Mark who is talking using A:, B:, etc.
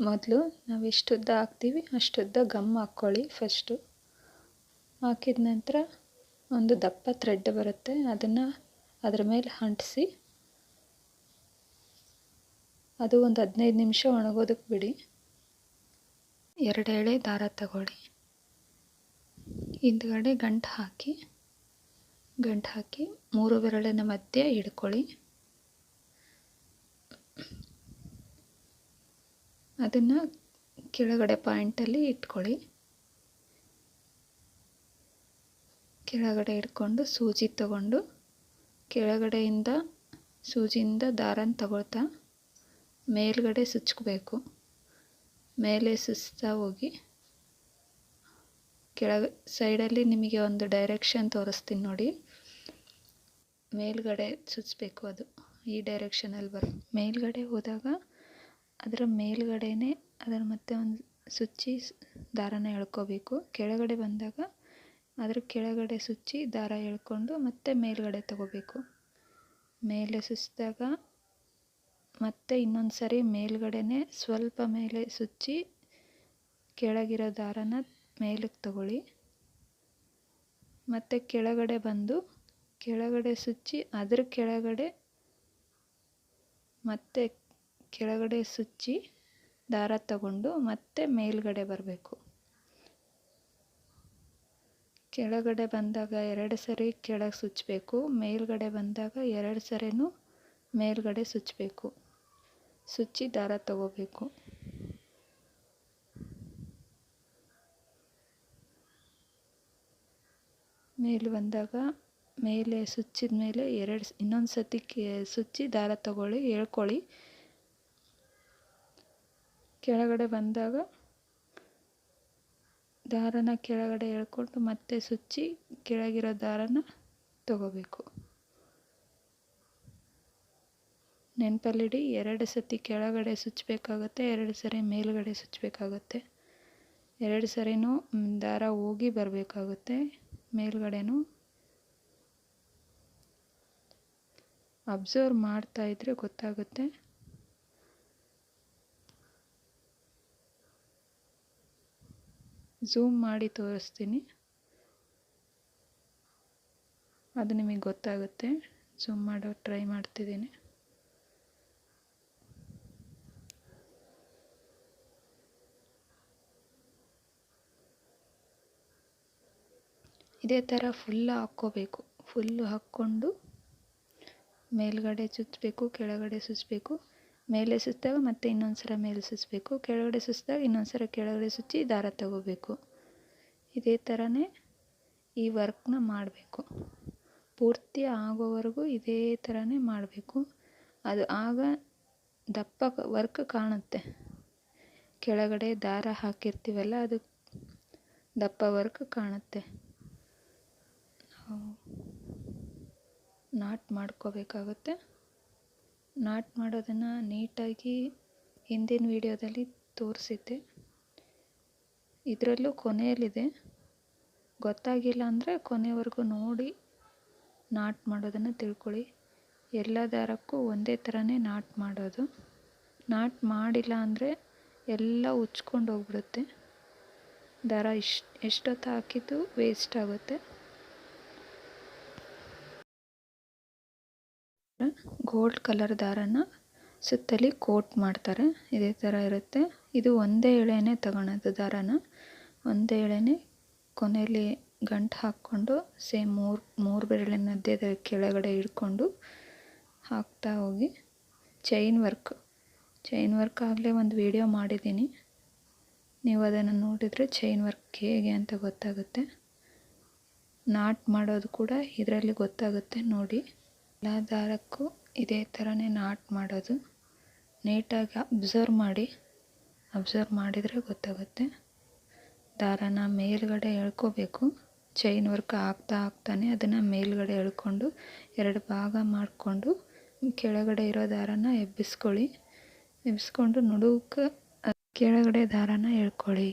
A: ಮೊದಲು ನಾವು ಎಷ್ಟು ಉದ್ದ ಹಾಕ್ತೀವಿ ಅಷ್ಟು ಉದ್ದ ಗಮ್ ಹಾಕ್ಕೊಳ್ಳಿ ಫಸ್ಟು ಹಾಕಿದ ನಂತರ ಒಂದು ದಪ್ಪ ಥ್ರೆಡ್ ಬರುತ್ತೆ, ಅದನ್ನು ಅದರ ಮೇಲೆ ಅಂಟಿಸಿ, ಅದು ಒಂದು ಹದಿನೈದು ನಿಮಿಷ ಒಣಗೋದಕ್ಕೆ ಬಿಡಿ. ಎರಡು ಎಳೆ ದಾರ ತಗೊಳ್ಳಿ. ಹಿಂದ್ಗಡೆ ಗಂಟು ಹಾಕಿ ಗಂಟು ಹಾಕಿ ಮೂರು ಬೆರಳಿನ ಮಧ್ಯೆ ಹಿಡ್ಕೊಳ್ಳಿ ಅದನ್ನು ಕೆಳಗಡೆ ಪಾಯಿಂಟಲ್ಲಿ ಇಟ್ಕೊಳ್ಳಿ. ಕೆಳಗಡೆ ಇಟ್ಕೊಂಡು ಸೂಜಿ ತಗೊಂಡು ಕೆಳಗಡೆಯಿಂದ ಸೂಜಿಯಿಂದ ದಾರನ ತಗೊಳ್ತಾ ಮೇಲ್ಗಡೆ ಸುಚ್ಕೋಬೇಕು. ಮೇಲೆ ಸುಸ್ತಾ ಹೋಗಿ ಕೆಳಗ ಸೈಡಲ್ಲಿ ನಿಮಗೆ ಒಂದು ಡೈರೆಕ್ಷನ್ ತೋರಿಸ್ತೀನಿ ನೋಡಿ. ಮೇಲ್ಗಡೆ ಸುಚ್ಚಬೇಕು ಅದು. ಈ ಡೈರೆಕ್ಷನಲ್ಲಿ ಬರ, ಮೇಲ್ಗಡೆ ಹೋದಾಗ ಅದರ ಮೇಲ್ಗಡೆನೇ ಅದರ ಮತ್ತೆ ಒಂದು ಸುಚ್ಚಿ ದಾರನ ಎಳ್ಕೋಬೇಕು. ಕೆಳಗಡೆ ಬಂದಾಗ ಅದರ ಕೆಳಗಡೆ ಸುಚ್ಚಿ ದಾರ ಎಳ್ಕೊಂಡು ಮತ್ತೆ ಮೇಲ್ಗಡೆ ತಗೋಬೇಕು. ಮೇಲೆ ಸುಚ್ಚಿದಾಗ ಮತ್ತೆ ಇನ್ನೊಂದು ಸರಿ ಮೇಲ್ಗಡೆನೆ ಸ್ವಲ್ಪ ಮೇಲೆ ಸುಚ್ಚಿ ಕೆಳಗಿರೋ ದಾರನ ಮೇಲಕ್ಕೆ ತಗೊಳ್ಳಿ. ಮತ್ತು ಕೆಳಗಡೆ ಬಂದು ಕೆಳಗಡೆ ಸುಚ್ಚಿ ಅದರ ಕೆಳಗಡೆ ಮತ್ತೆ ಕೆಳಗಡೆ ಸುಚ್ಚಿ ದಾರ ತಗೊಂಡು ಮತ್ತೆ ಮೇಲ್ಗಡೆ ಬರಬೇಕು. ಕೆಳಗಡೆ ಬಂದಾಗ ಎರಡು ಸರಿ ಕೆಳಗೆ ಸುಚ್ಚಬೇಕು. ಮೇಲ್ಗಡೆ ಬಂದಾಗ ಎರಡು ಸರಿನೂ ಮೇಲ್ಗಡೆ ಸುಚ್ಚಬೇಕು. ಸುಚ್ಚಿ ದಾರ ತಗೋಬೇಕು. ಮೇಲೆ ಬಂದಾಗ ಮೇಲೆ ಸುಚ್ಚಿದ ಮೇಲೆ ಎರಡು ಇನ್ನೊಂದು ಸತಿ ಸುಚ್ಚಿ ದಾರ ತಗೊಳ್ಳಿ ಎಳ್ಕೊಳ್ಳಿ ಕೆಳಗಡೆ ಬಂದಾಗ ದಾರನ ಕೆಳಗಡೆ ಎಳ್ಕೊಂಡು ಮತ್ತೆ ಸುಚ್ಚಿ ಕೆಳಗಿರೋ ದಾರನ ತಗೋಬೇಕು. ನೆನಪಲ್ಲಿಡಿ, ಎರಡು ಸತಿ ಕೆಳಗಡೆ ಸುಚ್ಚಬೇಕಾಗತ್ತೆ, ಎರಡು ಸರಿ ಮೇಲ್ಗಡೆ ಸುಚ್ಚಬೇಕಾಗತ್ತೆ. ಎರಡು ಸರಿನೂ ದಾರ ಹೋಗಿ ಬರಬೇಕಾಗುತ್ತೆ, ಮೇಲ್ಗಡೆನೂ. ಅಬ್ಸರ್ವ್ ಮಾಡ್ತಾ ಇದ್ರೆ ಗೊತ್ತಾಗುತ್ತೆ. ಝೂಮ್ ಮಾಡಿ ತೋರಿಸ್ತೀನಿ. ಅದು ನಿಮಗೆ ಗೊತ್ತಾಗುತ್ತೆ. ಝೂಮ್ ಮಾಡೋ ಟ್ರೈ ಮಾಡ್ತಿದ್ದೀನಿ. ಇದೇ ಥರ ಫುಲ್ ಹಾಕ್ಕೋಬೇಕು. ಫುಲ್ಲು ಹಾಕ್ಕೊಂಡು ಮೇಲ್ಗಡೆ ಚುಚ್ಚಬೇಕು ಕೆಳಗಡೆ ಸುಚ್ಚಬೇಕು ಮೇಲೆ ಸುತ್ತಾಗ ಮತ್ತೆ ಇನ್ನೊಂದು ಸಲ ಮೇಲೆ ಸುಸ್ಬೇಕು, ಕೆಳಗಡೆ ಸುತ್ತಿದಾಗ ಇನ್ನೊಂದು ಸಲ ಕೆಳಗಡೆ ಸುಚ್ಚಿ ದಾರ ತಗೋಬೇಕು. ಇದೇ ಥರನೇ ಈ ವರ್ಕ್ನ ಮಾಡಬೇಕು. ಪೂರ್ತಿ ಆಗೋವರೆಗೂ ಇದೇ ಥರನೇ ಮಾಡಬೇಕು. ಅದು ಆಗ ದಪ್ಪ ವರ್ಕ್ ಕಾಣುತ್ತೆ. ಕೆಳಗಡೆ ದಾರ ಹಾಕಿರ್ತೀವಲ್ಲ, ಅದು ದಪ್ಪ ವರ್ಕ್ ಕಾಣುತ್ತೆ. ನಾಟ್ ಮಾಡ್ಕೋಬೇಕಾಗುತ್ತೆ. ನಾಟ್ ಮಾಡೋದನ್ನು ನೀಟಾಗಿ ಹಿಂದಿನ ವಿಡಿಯೋದಲ್ಲಿ ತೋರಿಸಿದ್ದೆ. ಇದರಲ್ಲೂ ಕೊನೆಯಲ್ಲಿದೆ. ಗೊತ್ತಾಗಿಲ್ಲ ಅಂದರೆ ಕೊನೆವರೆಗೂ ನೋಡಿ ನಾಟ್ ಮಾಡೋದನ್ನು ತಿಳ್ಕೊಳ್ಳಿ. ಎಲ್ಲ ದಾರಕ್ಕೂ ಒಂದೇ ಥರನೇ ನಾಟ್ ಮಾಡೋದು. ನಾಟ್ ಮಾಡಿಲ್ಲ ಅಂದರೆ ಎಲ್ಲ ಉಚ್ಕೊಂಡು ಹೋಗ್ಬಿಡುತ್ತೆ ದಾರ ಇಷ್ಟು, ಎಷ್ಟೊತ್ತು ಹಾಕಿದ್ದು ವೇಸ್ಟ್ ಆಗುತ್ತೆ. ಗೋಲ್ಡ್ ಕಲರ್ ದಾರನ ಸುತ್ತಲಿ ಕೋಟ್ ಮಾಡ್ತಾರೆ. ಇದೇ ಥರ ಇರುತ್ತೆ. ಇದು ಒಂದೇ ಎಳೆನೇ ತಗೊಳೋದು ದಾರನ. ಒಂದೇ ಎಳೆನೇ ಕೊನೆಯಲ್ಲಿ ಗಂಟು ಹಾಕ್ಕೊಂಡು ಸೇಮ್ ಮೂರು ಮೂರು ಬೆರಳಿನ ಮಧ್ಯದ ಕೆಳಗಡೆ ಇಟ್ಕೊಂಡು ಹಾಕ್ತಾ ಹೋಗಿ. Chain work. ಚೈನ್ ವರ್ಕ್ ಆಗಲೇ ಒಂದು ವಿಡಿಯೋ ಮಾಡಿದ್ದೀನಿ. ನೀವು ಅದನ್ನು ನೋಡಿದರೆ ಚೈನ್ ವರ್ಕ್ ಹೇಗೆ ಅಂತ ಗೊತ್ತಾಗುತ್ತೆ. ನಾಟ್ ಮಾಡೋದು ಕೂಡ ಇದರಲ್ಲಿ ಗೊತ್ತಾಗುತ್ತೆ ನೋಡಿ. ಎಲ್ಲ ದಾರಕ್ಕೂ ಇದೇ ಥರನೇ ನಾಟ್ ಮಾಡೋದು. ನೀಟಾಗಿ ಅಬ್ಸರ್ವ್ ಮಾಡಿ, ಅಬ್ಸರ್ವ್ ಮಾಡಿದರೆ ಗೊತ್ತಾಗುತ್ತೆ. ದಾರನ ಮೇಲ್ಗಡೆ ಎಳ್ಕೋಬೇಕು. ಚೈನ್ ವರ್ಕ್ ಆಗ್ತಾ ಆಗ್ತಾನೆ ಅದನ್ನು ಮೇಲ್ಗಡೆ ಎಳ್ಕೊಂಡು, ಎರಡು ಭಾಗ ಮಾಡಿಕೊಂಡು, ಕೆಳಗಡೆ ಇರೋ ದಾರನ ಎಬ್ಬಿಸ್ಕೊಳ್ಳಿ. ಎಬ್ಬಿಸ್ಕೊಂಡು, ನಡುಕ ಕೆಳಗಡೆ ದಾರನ ಎಳ್ಕೊಳ್ಳಿ.